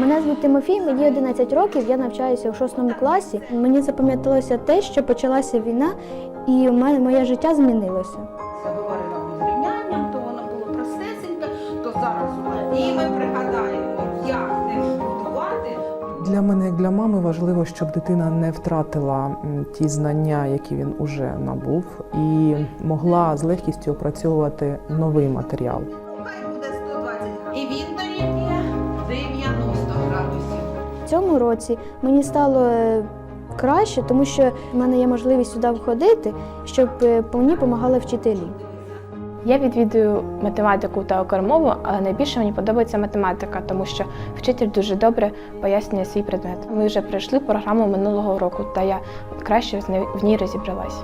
Мене звуть Тимофій, мені 11 років, я навчаюся у 6 класі. Мені запам'яталося те, що почалася війна, і у мене моє життя змінилося. Це говорила ми з то воно було простесеньке, то зараз у нас. І ми пригадаємо, як не будувати. Для мене, як для мами, важливо, щоб дитина не втратила ті знання, які він уже набув, і могла з легкістю опрацьовувати новий матеріал. Хай буде 120. І він дорівнює 90 градусів. Цьому році мені стало е, краще, тому що в мене є можливість сюди входити, щоб е, мені допомагали вчителі. Я відвідую математику та окремову, але найбільше мені подобається математика, тому що вчитель дуже добре пояснює свій предмет. Ми вже пройшли програму минулого року, та я краще в ній розібралась.